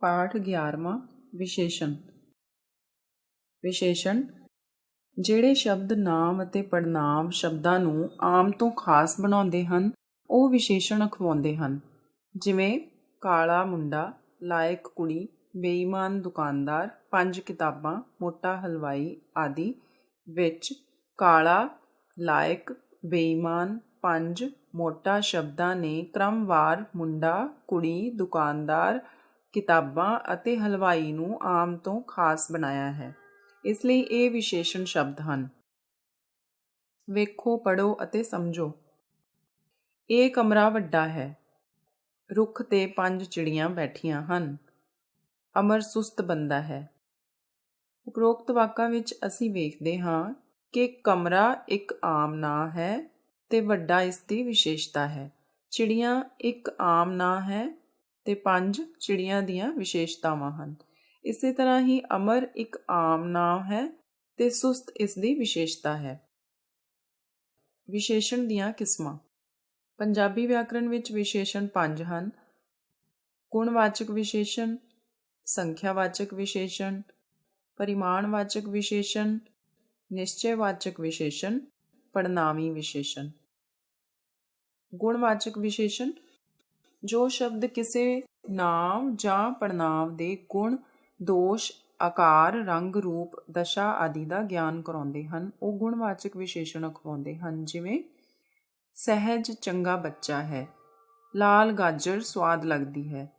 ਪਾਠ 11ਵਾਂ ਵਿਸ਼ੇਸ਼ਣ। ਵਿਸ਼ੇਸ਼ਣ, ਜਿਹੜੇ ਸ਼ਬਦ ਨਾਮ ਅਤੇ ਪੜਨਾਮ ਸ਼ਬਦਾਂ ਨੂੰ ਆਮ ਤੋਂ ਖਾਸ ਬਣਾਉਂਦੇ ਹਨ, ਉਹ ਵਿਸ਼ੇਸ਼ਣ ਅਖਵਾਉਂਦੇ ਹਨ। ਜਿਵੇਂ, ਕਾਲਾ ਮੁੰਡਾ, ਲਾਇਕ ਕੁੜੀ, ਬੇਈਮਾਨ ਦੁਕਾਨਦਾਰ, ਪੰਜ ਕਿਤਾਬਾਂ, ਮੋਟਾ ਹਲਵਾਈ ਆਦਿ, ਵਿੱਚ ਕਾਲਾ, ਲਾਇਕ, ਬੇਈਮਾਨ, ਪੰਜ ਮੋਟਾ ਸ਼ਬਦਾਂ ਨੇ ਕ੍ਰਮਵਾਰ ਮੁੰਡਾ, ਕੁੜੀ, ਦੁਕਾਨਦਾਰ ਕਿਤਾਬਾਂ ਅਤੇ ਹਲਵਾਈ ਨੂੰ ਆਮ ਤੋਂ ਖਾਸ ਬਣਾਇਆ ਹੈ। ਇਸ ਲਈ ਇਹ ਵਿਸ਼ੇਸ਼ਣ ਸ਼ਬਦ ਹਨ। ਵੇਖੋ ਪੜੋ ਅਤੇ ਸਮਝੋ। ਇਹ ਕਮਰਾ ਵੱਡਾ ਹੈ। ਰੁੱਖ ਤੇ ਪੰਜ ਚਿੜੀਆਂ ਬੈਠੀਆਂ ਹਨ। ਅਮਰ ਸੁਸਤ ਬੰਦਾ ਹੈ। ਉਪਰੋਕਤ ਵਾਕਾਂ ਵਿੱਚ ਅਸੀਂ ਵੇਖਦੇ ਹਾਂ ਕਿ ਕਮਰਾ ਇੱਕ ਆਮ ਨਾਂ ਹੈ ਤੇ ਵੱਡਾ ਇਸ ਦੀ ਵਿਸ਼ੇਸ਼ਤਾ ਹੈ। ਚਿੜੀਆਂ ਇੱਕ ਆਮ ਨਾਂ ਹੈ ਤੇ ਪੰਜ ਚਿੜੀਆਂ ਦੀਆਂ ਵਿਸ਼ੇਸ਼ਤਾਵਾਂ ਹਨ। ਇਸੇ ਤਰ੍ਹਾਂ ਹੀ ਅਮਰ ਇੱਕ ਆਮ ਨਾਮ ਹੈ ਤੇ ਸੁਸਤ ਇਸ ਦੀ ਵਿਸ਼ੇਸ਼ਤਾ ਹੈ। ਵਿਸ਼ੇਸ਼ਣ ਦੀਆਂ ਕਿਸਮਾਂ। ਪੰਜਾਬੀ ਵਿਆਕਰਣ ਵਿੱਚ ਵਿਸ਼ੇਸ਼ਣ ਪੰਜ ਹਨ। ਗੁਣਵਾਚਕ ਵਿਸ਼ੇਸ਼ਣ, ਸੰਖਿਆਵਾਚਕ ਵਿਸ਼ੇਸ਼ਣ, ਪਰਿਮਾਣਵਾਚਕ ਵਿਸ਼ੇਸ਼ਣ, ਨਿਸ਼ਚੈਵਾਚਕ ਵਿਸ਼ੇਸ਼ਣ ਪੜਨਾਮੀ ਵਿਸ਼ੇਸ਼ਣ। ਗੁਣਵਾਚਕ ਵਿਸ਼ੇਸ਼ਣ ਜੋ ਸ਼ਬਦ ਕਿਸੇ ਨਾਮ ਜਾਂ ਪੜਨਾਮ ਦੇ ਗੁਣ, ਦੋਸ਼, ਆਕਾਰ, ਰੰਗ, ਰੂਪ, ਦਸ਼ਾ ਆਦਿ ਦਾ ਗਿਆਨ ਕਰਾਉਂਦੇ ਹਨ, ਉਹ ਗੁਣਵਾਚਕ ਵਿਸ਼ੇਸ਼ਣ ਅਖਵਾਉਂਦੇ ਹਨ, ਜਿਵੇਂ, ਸਹਿਜ ਚੰਗਾ ਬੱਚਾ ਹੈ, ਲਾਲ ਗਾਜਰ ਸਵਾਦ ਲੱਗਦੀ ਹੈ,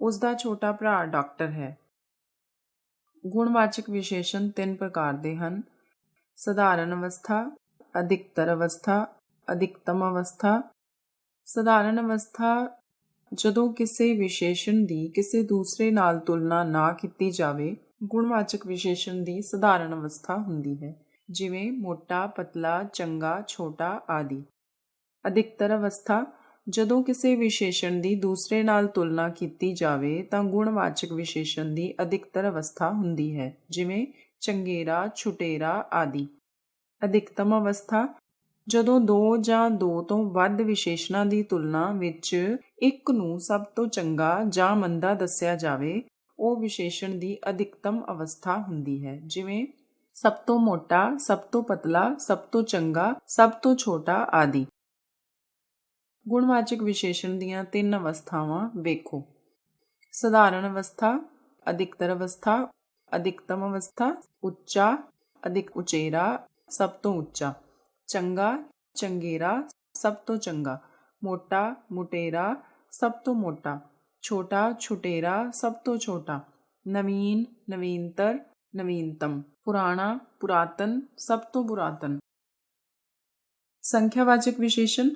ਉਸ ਦਾ ਛੋਟਾ ਭਰਾ ਡਾਕਟਰ ਹੈ। ਗੁਣਵਾਚਕ ਵਿਸ਼ੇਸ਼ਣ ਤਿੰਨ ਪ੍ਰਕਾਰ ਦੇ ਹਨ। ਸਧਾਰਨ ਅਵਸਥਾ, ਅਧਿਕਤਰ ਅਵਸਥਾ, ਅਧਿਕਤਮ ਅਵਸਥਾ। ਸਧਾਰਨ ਅਵਸਥਾ ਜਦੋਂ ਕਿਸੇ ਵਿਸ਼ੇਸ਼ਣ ਦੀ ਕਿਸੇ ਦੂਸਰੇ ਨਾਲ ਤੁਲਨਾ ਨਾ ਕੀਤੀ ਜਾਵੇ, ਗੁਣਵਾਚਕ ਵਿਸ਼ੇਸ਼ਣ ਦੀ ਸਧਾਰਨ ਅਵਸਥਾ ਹੁੰਦੀ ਹੈ, ਜਿਵੇਂ ਮੋਟਾ, ਪਤਲਾ, ਚੰਗਾ, ਛੋਟਾ ਆਦਿ। ਅਧਿਕਤਰ ਅਵਸਥਾ, ਜਦੋਂ ਕਿਸੇ ਵਿਸ਼ੇਸ਼ਣ ਦੀ ਦੂਸਰੇ ਨਾਲ ਤੁਲਨਾ ਕੀਤੀ ਜਾਵੇ, ਤਾਂ ਗੁਣਵਾਚਕ ਵਿਸ਼ੇਸ਼ਣ ਦੀ ਅਧਿਕਤਰ ਅਵਸਥਾ ਹੁੰਦੀ ਹੈ, ਜਿਵੇਂ ਚੰਗੇਰਾ, ਛੁਟੇਰਾ ਆਦਿ। ਅਧਿਕਤਮ ਅਵਸਥਾ ਜਦੋਂ ਦੋ ਜਾਂ ਦੋ ਤੋਂ ਵੱਧ ਵਿਸ਼ੇਸ਼ਣਾਂ ਦੀ ਤੁਲਨਾ ਵਿੱਚ ਇੱਕ ਨੂੰ ਸਭ ਤੋਂ ਚੰਗਾ ਜਾਂ ਮੰਦਾ ਦੱਸਿਆ ਜਾਵੇ, ਉਹ ਵਿਸ਼ੇਸ਼ਣ ਦੀ ਅਧਿਕਤਮ ਅਵਸਥਾ ਹੁੰਦੀ ਹੈ। ਜਿਵੇਂ ਸਭ ਤੋਂ ਮੋਟਾ, ਸਭ ਤੋਂ ਪਤਲਾ, ਸਭ ਤੋਂ ਚੰਗਾ, ਸਭ ਤੋਂ ਛੋਟਾ ਆਦਿ। ਗੁਣਵਾਚਕ ਵਿਸ਼ੇਸ਼ਣ ਦੀਆਂ ਤਿੰਨ ਅਵਸਥਾਵਾਂ ਵੇਖੋ। ਸਧਾਰਨ ਅਵਸਥਾ, ਅਧਿਕਤਰ ਅਵਸਥਾ, ਅਧਿਕਤਮ ਅਵਸਥਾ, ਉੱਚਾ, ਅਧਿਕ ਉਚੇਰਾ, ਸਭ ਤੋਂ ਉੱਚਾ। ਚੰਗਾ, ਚੰਗੇਰਾ, ਸਭ ਤੋਂ ਚੰਗਾ। ਮੋਟਾ, ਮੁਟੇਰਾ, ਸਭ ਤੋਂ ਮੋਟਾ। ਛੋਟਾ, ਛੁਟੇਰਾ, ਸਭ ਤੋਂ ਛੋਟਾ। ਨਵੀਨ, ਨਵੀਨਤਰ, ਨਵੀਨਤਮ। ਪੁਰਾਣਾ, ਪੁਰਾਤਨ, ਸਭ ਤੋਂ ਪੁਰਾਤਨ। ਸੰਖਿਆਵਾਚਕ ਵਿਸ਼ੇਸ਼ਣ।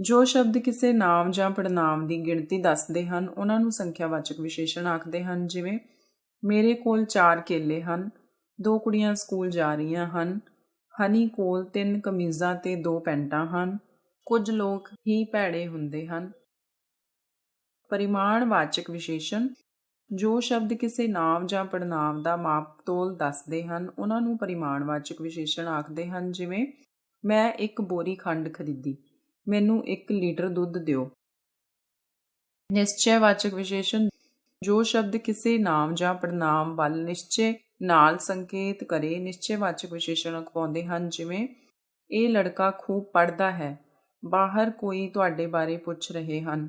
ਜੋ ਸ਼ਬਦ ਕਿਸੇ ਨਾਮ ਜਾਂ ਪੜਨਾਮ ਦੀ ਗਿਣਤੀ ਦੱਸਦੇ ਹਨ, ਉਹਨਾਂ ਨੂੰ ਸੰਖਿਆਵਾਚਕ ਵਿਸ਼ੇਸ਼ਣ ਆਖਦੇ ਹਨ। ਜਿਵੇਂ, ਮੇਰੇ ਕੋਲ 4 ਕੇਲੇ ਹਨ, ਦੋ ਕੁੜੀਆਂ ਸਕੂਲ ਜਾ ਰਹੀਆਂ ਹਨ ਹਨੀ ਕੋਲ ਤਿੰਨ ਕਮੀਜ਼ਾਂ ਤੇ ਦੋ ਪੈਂਟਾਂ ਹਨ। ਕੁਝ ਲੋਕ ਹੀ ਭੈੜੇ ਹੁੰਦੇ ਹਨ। ਪਰਿਮਾਣਵਾਚਕ ਵਿਸ਼ੇਸ਼ਣ। ਜੋ ਸ਼ਬਦ ਕਿਸੇ ਨਾਮ ਜਾਂ ਪੜਨਾਮ ਦਾ ਮਾਪਤੋਲ ਦੱਸਦੇ ਹਨ, ਉਹਨਾਂ ਨੂੰ ਪਰਿਮਾਣਵਾਚਕ ਵਿਸ਼ੇਸ਼ਣ ਆਖਦੇ ਹਨ, ਜਿਵੇਂ, ਮੈਂ ਇੱਕ ਬੋਰੀ ਖੰਡ ਖਰੀਦੀ, ਮੈਨੂੰ 1 ਲੀਟਰ ਦੁੱਧ ਦਿਓ। ਨਿਸ਼ਚੈਵਾਚਕ ਵਿਸ਼ੇਸ਼ਣ। ਜੋ ਸ਼ਬਦ ਕਿਸੇ ਨਾਮ ਜਾਂ ਪੜਨਾਮ ਵੱਲ ਨਿਸ਼ਚੈ ਨਾਲ ਸੰਕੇਤ ਕਰੇ ਨਿਸ਼ਚੈਵਾਚਕ ਵਿਸ਼ੇਸ਼ਣ ਅਖਵਾਉਂਦੇ ਹਨ, ਜਿਵੇਂ, ਇਹ ਲੜਕਾ ਖੂਬ ਪੜਦਾ ਹੈ, ਬਾਹਰ ਕੋਈ ਤੁਹਾਡੇ ਬਾਰੇ ਪੁੱਛ ਰਹੇ ਹਨ।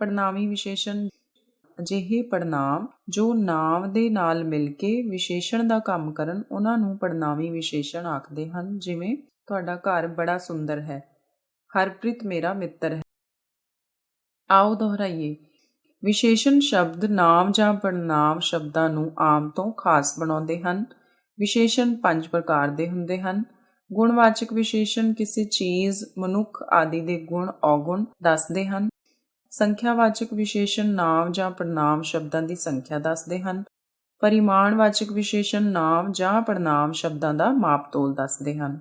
ਪੜਨਾਮੀ ਵਿਸ਼ੇਸ਼ਣ, ਅਜਿਹੇ ਪੜਨਾਮ ਜੋ ਨਾਮ ਦੇ ਨਾਲ ਮਿਲ ਕੇ ਵਿਸ਼ੇਸ਼ਣ ਦਾ ਕੰਮ ਕਰਨ, ਉਹਨਾਂ ਨੂੰ ਪੜਨਾਮੀ ਵਿਸ਼ੇਸ਼ਣ ਆਖਦੇ ਹਨ, ਜਿਵੇਂ, ਤੁਹਾਡਾ ਘਰ ਬੜਾ ਸੁੰਦਰ ਹੈ। ਹਰਪ੍ਰੀਤ ਮੇਰਾ ਮਿੱਤਰ ਹੈ। ਆਓ ਦੁਹਰਾਈਏ। ਵਿਸ਼ੇਸ਼ਣ ਸ਼ਬਦ ਨਾਮ ਜਾਂ ਪੜਨਾਮ ਸ਼ਬਦਾਂ ਨੂੰ ਆਮ ਤੋਂ ਖਾਸ ਬਣਾਉਂਦੇ ਹਨ। ਵਿਸ਼ੇਸ਼ਣ ਪੰਜ ਪ੍ਰਕਾਰ ਦੇ ਹੁੰਦੇ ਹਨ। ਗੁਣਵਾਚਕ ਵਿਸ਼ੇਸ਼ਣ ਕਿਸੇ ਚੀਜ਼, ਮਨੁੱਖ ਆਦਿ ਦੇ ਗੁਣ, ਔਗੁਣ ਦੱਸਦੇ ਹਨ। ਸੰਖਿਆਵਾਚਕ ਵਿਸ਼ੇਸ਼ਣ ਨਾਮ ਜਾਂ ਪੜਨਾਮ ਸ਼ਬਦਾਂ ਦੀ ਸੰਖਿਆ ਦੱਸਦੇ ਹਨ। ਪਰਿਮਾਣਵਾਚਕ ਵਿਸ਼ੇਸ਼ਣ ਨਾਮ ਜਾਂ ਪੜਨਾਮ ਸ਼ਬਦਾਂ ਦਾ ਮਾਪਤੋਲ ਦੱਸਦੇ ਹਨ।